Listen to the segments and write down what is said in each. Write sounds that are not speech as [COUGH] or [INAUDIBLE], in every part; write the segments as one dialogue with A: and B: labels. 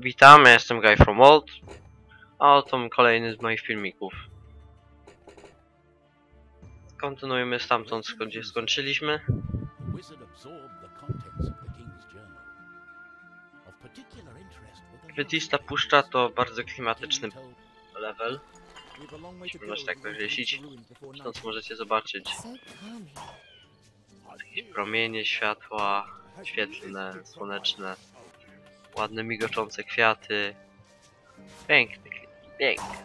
A: Witam, ja jestem Guy from Old, a oto kolejny z moich filmików. Kontynuujemy stamtąd, sk- gdzie skończyliśmy. Wytista puszcza to bardzo klimatyczny level, Można
B: go
A: tak
B: night.
A: co możecie zobaczyć.
C: Calming.
A: Promienie światła, świetlne, słoneczne, ładne migoczące kwiaty. Piękny klip, piękny.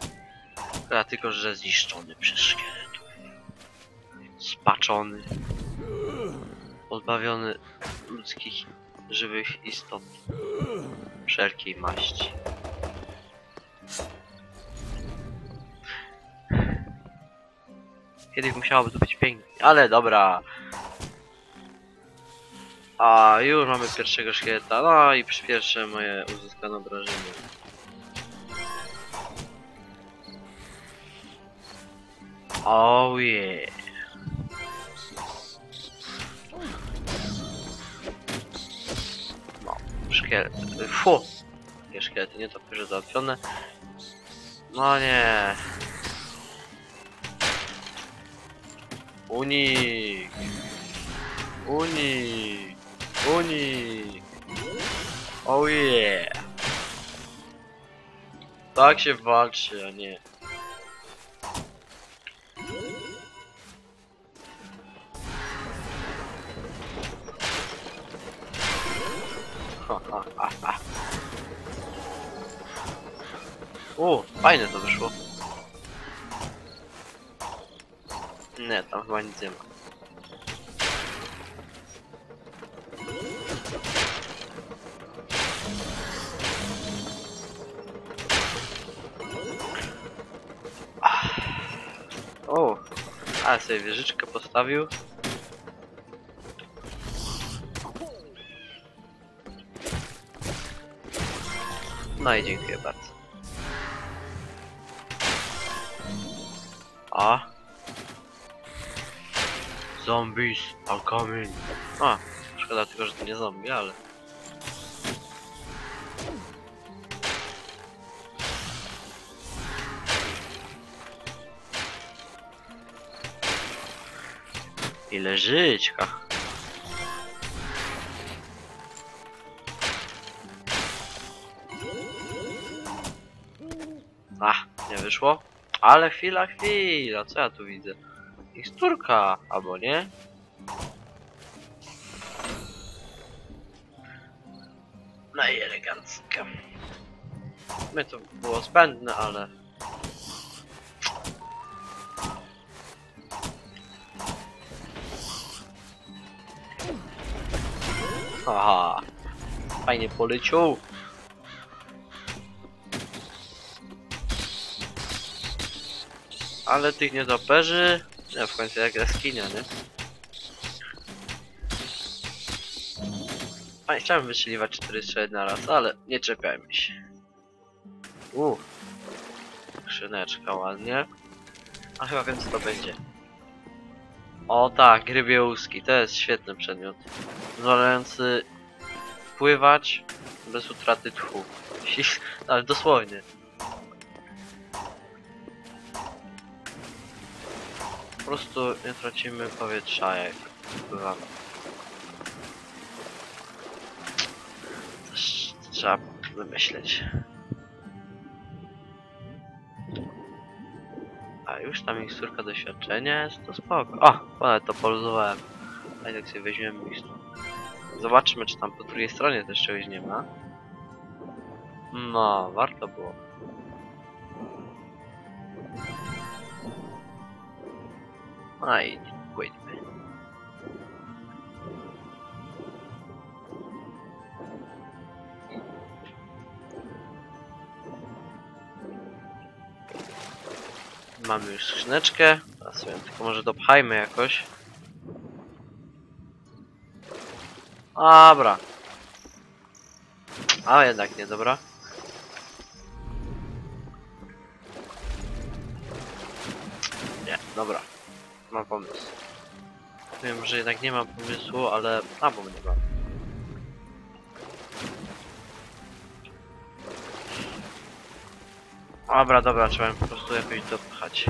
A: A tylko, że zniszczony przez szkieletów. Spaczony. Pozbawiony ludzkich, żywych istot. Wszelkiej maści. Kiedyś musiałoby to być pięknie, ale dobra. A już mamy pierwszego szkieleta, no i pierwsze moje uzyskane obrażenie. Oh yeah. No, szkielet. Fu! Takie szkielety nie to pierwsze załatwione. No nie. Unik. Unik. Unik. Oh yeah. Tak się walczy, a nie. Ha, ha, ha, ha. O, fajne ale sobie wieżyczkę postawił. No i dziękuję bardzo. A? Zombies are coming. A, szkoda tylko, że to nie zombie, ale... Ile żyćka. Ach, nie wyszło. Ale chwila, chwila, co ja tu widzę? Miksturka, albo nie? No i elegancka. My to było zbędne, ale... Aha, fajnie poleciał. Ale tych. Nie, w końcu jak jaskinia, nie? A, chciałem wystrzeliwać 4 strzały na raz, ale nie czepiajmy się. Uuu. Skrzyneczka ładnie. A chyba wiem co to będzie. O tak, rybie łuski, to jest świetny przedmiot. Pozwalający pływać bez utraty tchu. [LAUGHS] Ale dosłownie. Po prostu nie tracimy powietrza jak pływamy. Trzeba wymyśleć. Już ta miksturka doświadczenia jest, to spoko. O, ponad to poluzowałem. A jak sobie weźmiemy miksturę. Zobaczmy, czy tam po drugiej stronie też czegoś nie ma. No, warto było. A i pójdźmy. Mamy już skrzyneczkę. Teraz ją tylko może dopchajmy jakoś. Dobra. A jednak nie, dobra. Nie, dobra. Mam pomysł. Wiem, że jednak nie mam pomysłu, ale... A, bo nie mam. Dobra, dobra, trzeba po prostu jakoś dopchać.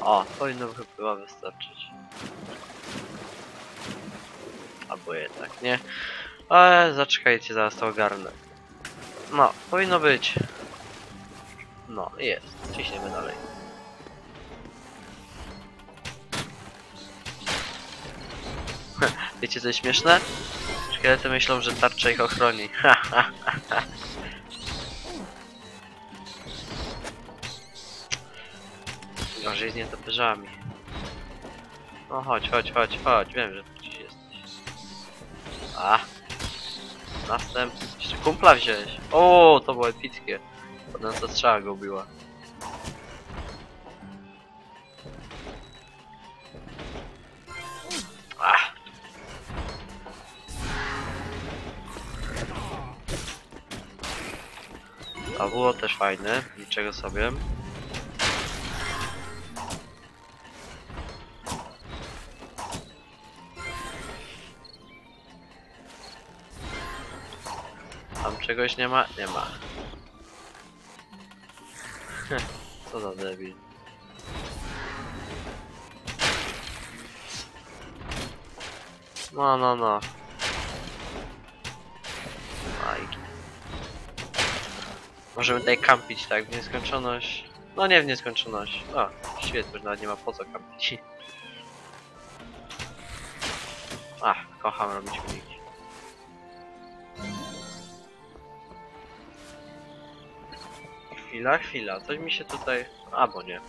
A: O, powinno chyba wystarczyć. Albo jednak nie. Ale zaczekajcie, zaraz to ogarnę. No, powinno być. No, jest. Ciśniemy dalej. [LAUGHS] Wiecie co jest śmieszne? Szkielety myślą, że tarcza ich ochroni. [LAUGHS] Gorzej z nietoperzami. No chodź, chodź, chodź, chodź. Wiem, że tu gdzieś jesteś. A. Następny. Jeszcze kumpla wziąłeś. O, to było epickie. Potem to strzała go biła. A było też fajne, niczego sobie. Czegoś nie ma? Nie ma. Co za debil. No, no, no. Majki. Możemy tutaj kampić, tak? W nieskończoność. No nie w nieskończoność. O, świetnie, już nawet nie ma po co kampić. [LAUGHS] Ach, kocham robić uniki. Chwila, chwila, coś mi się tutaj... A, bo nie.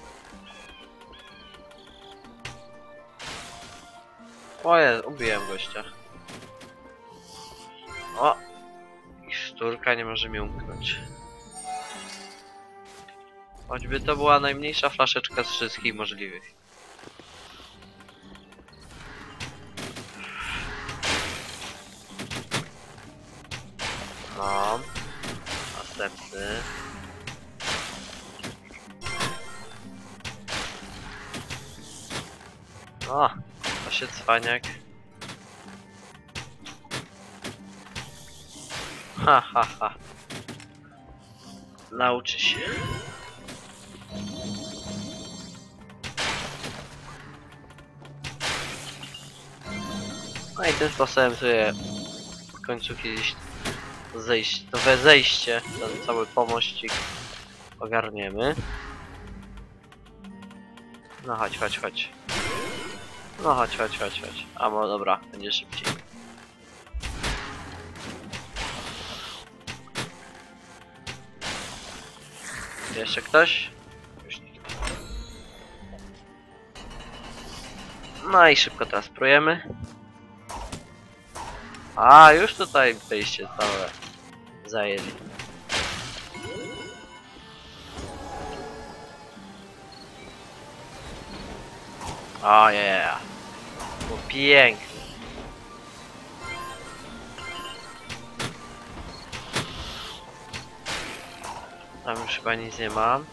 A: Oje, ubiłem gościa. O! I szturka nie może mnie umknąć. Choćby to była najmniejsza flaszeczka z wszystkich możliwych. No. Następny. O, to się cwaniak. Ha, ha, ha. Nauczy się. No i tym sposobem sobie w końcu kiedyś zejść, to we zejście, ten cały pomościk ogarniemy. No chodź, chodź, chodź. No chodź, chodź, chodź, chodź. A bo dobra, będzie szybciej. Jeszcze ktoś? Już nikt. No i szybko teraz prójemy. A, już tutaj wejście całe zajęli. O yeah. Było pięknie. Tam już chyba nic nie mam.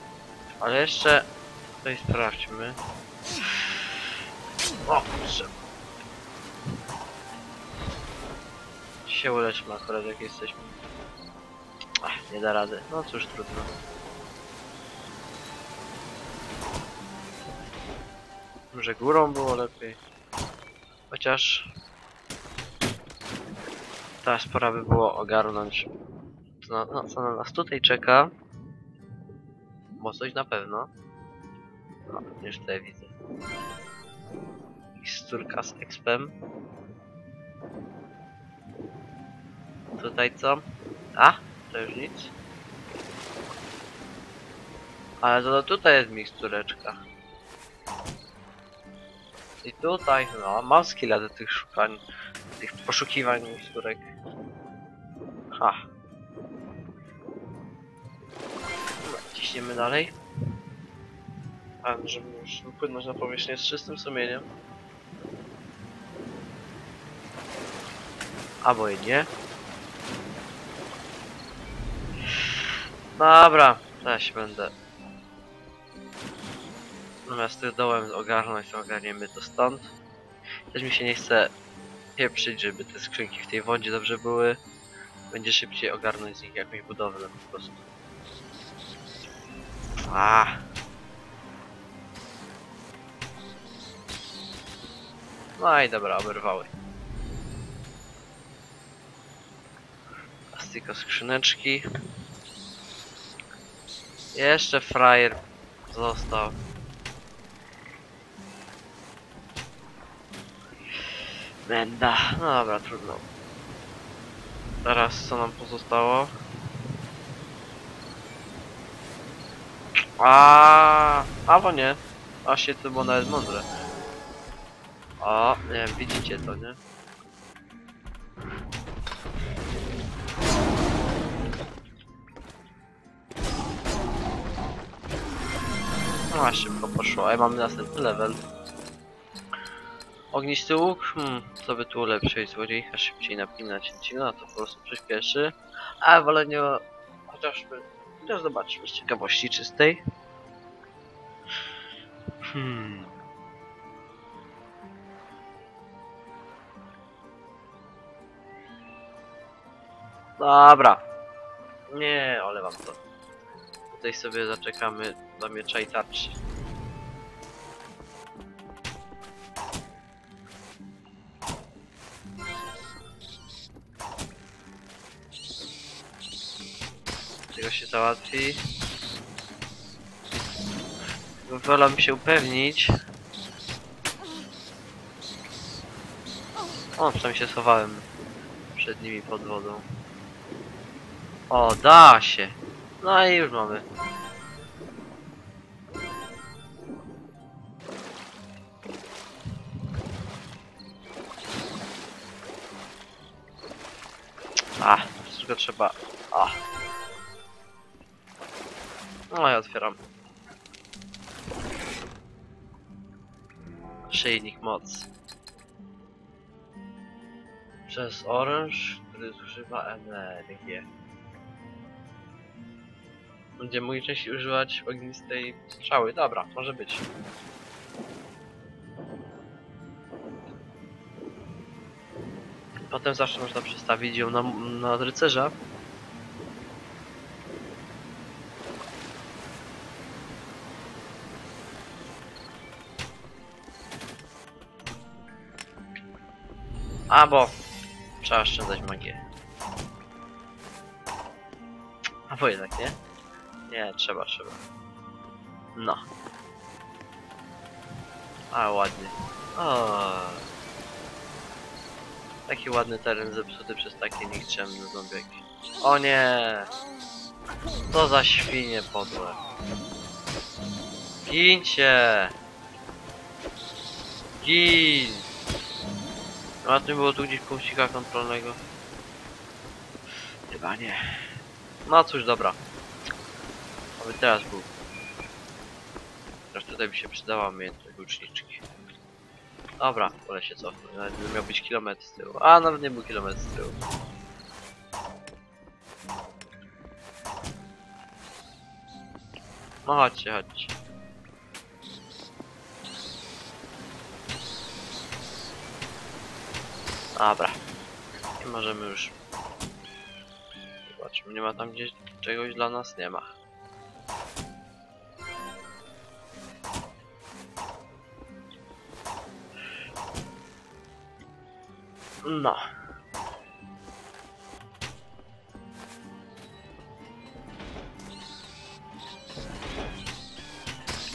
A: Ale jeszcze tutaj sprawdźmy. O, kurczę. Się uleczmy akurat jak jesteśmy. Ach, nie da rady. No cóż, trudno. Może górą było lepiej. Chociaż... Teraz pora by było ogarnąć co, na, no, co na nas tutaj czeka. Bo coś na pewno. No, już tutaj widzę. Miksturka z expem. Tutaj co? A? To już nic. Ale to tutaj jest mikstureczka. I tutaj, no, mam skilla do tych szukań, tych poszukiwań miksturek. Ha. No, ciśniemy dalej. A, żeby już wypłynąć na powierzchnię z czystym sumieniem. Albo i nie. Dobra, teraz się będę. Natomiast tych dołem ogarnąć, ogarniemy to stąd. Też mi się nie chce pieprzyć, żeby te skrzynki w tej wodzie dobrze były. Będzie szybciej ogarnąć z nich jakąś budowlę po prostu. A. No i dobra, oberwały. Tylko skrzyneczki. Jeszcze frajer został. Menda. No dobra, trudno. Teraz co nam pozostało? A, albo nie. A się to było nawet mądre. O, nie wiem, widzicie to, nie? No szybko poszło, a mamy następny level. Ognisty łuk? Hmm, co by tu ulepszyć? Złodziejka szybciej napinać no to po prostu przyspieszy. A wolę nie... Chociażby... Chociaż zobaczmy z ciekawości czystej. Hmm. Dobra. Nie, olewam to. Tutaj sobie zaczekamy dla miecza i tarczy. Załatwi. Wolę się upewnić. O, przynajmniej się schowałem przed nimi pod wodą. O, da się. No i już mamy. A, tylko trzeba. A. No ja otwieram. Szyjnik moc. Przez oręż, który zużywa energię. Będziemy mogli częściej używać ognistej strzały. Dobra, może być. Potem zawsze można przestawić ją na, na rycerza. Albo trzeba oszczędzać magię. Albo jednak nie? Nie, trzeba, trzeba. No. A, ładnie. O. Taki ładny teren zepsuty przez takie nikczemne zombiaki. O nie! Co za świnie podłe. Gincie! Gin! A tym było tu gdzieś punkcika kontrolnego? Chyba nie. No cóż, dobra. Aby teraz był. Teraz tutaj by się przydała umiejętność łuczniczki. Dobra, wolę się cofnąć. Nawet gdyby miał być kilometr z tyłu. A, nawet nie był kilometr z tyłu. No chodźcie, chodźcie. Dobra. I możemy już... Zobaczmy, nie ma tam gdzieś czegoś dla nas? Nie ma. No.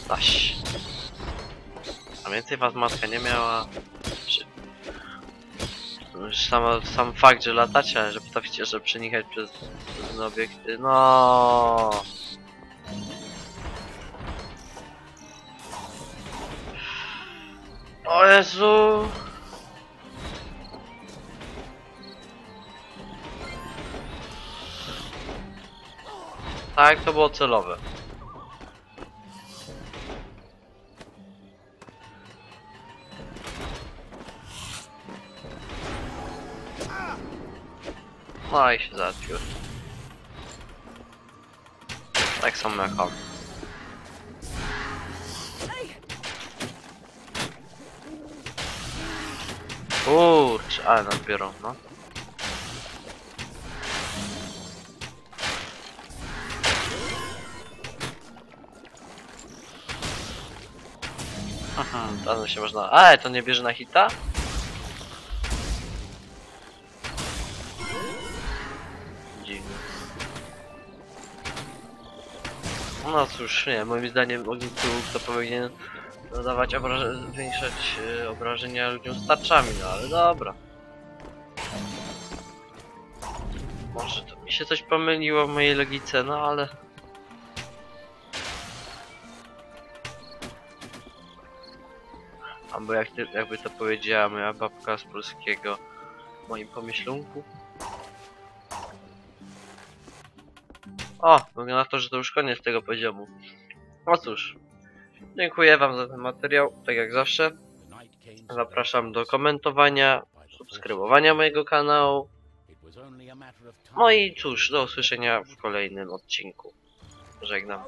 A: Zaś. A więcej was matka nie miała. Sama, sam fakt, że latacie, że potraficie, że przenikać przez różne obiekty. No. O Jezu. Tak, to było celowe. No i się załatwił. Tak samo jak on. Kurcz, ale nas no. [LAUGHS] Aha, teraz się można... Ale to nie bierze na hita? No cóż, nie, moim zdaniem Ognitu to powinien zadawać obraże zwiększać e, obrażenia ludziom z tarczami, no ale dobra. Może to mi się coś pomyliło w mojej logice, no ale... Albo jak ty, jakby to powiedziała moja babka z polskiego w moim pomyślunku. O, wygląda na to, że to już koniec tego poziomu. No cóż, dziękuję wam za ten materiał, tak jak zawsze. Zapraszam do komentowania, subskrybowania mojego kanału. No i cóż, do usłyszenia w kolejnym odcinku. Żegnam.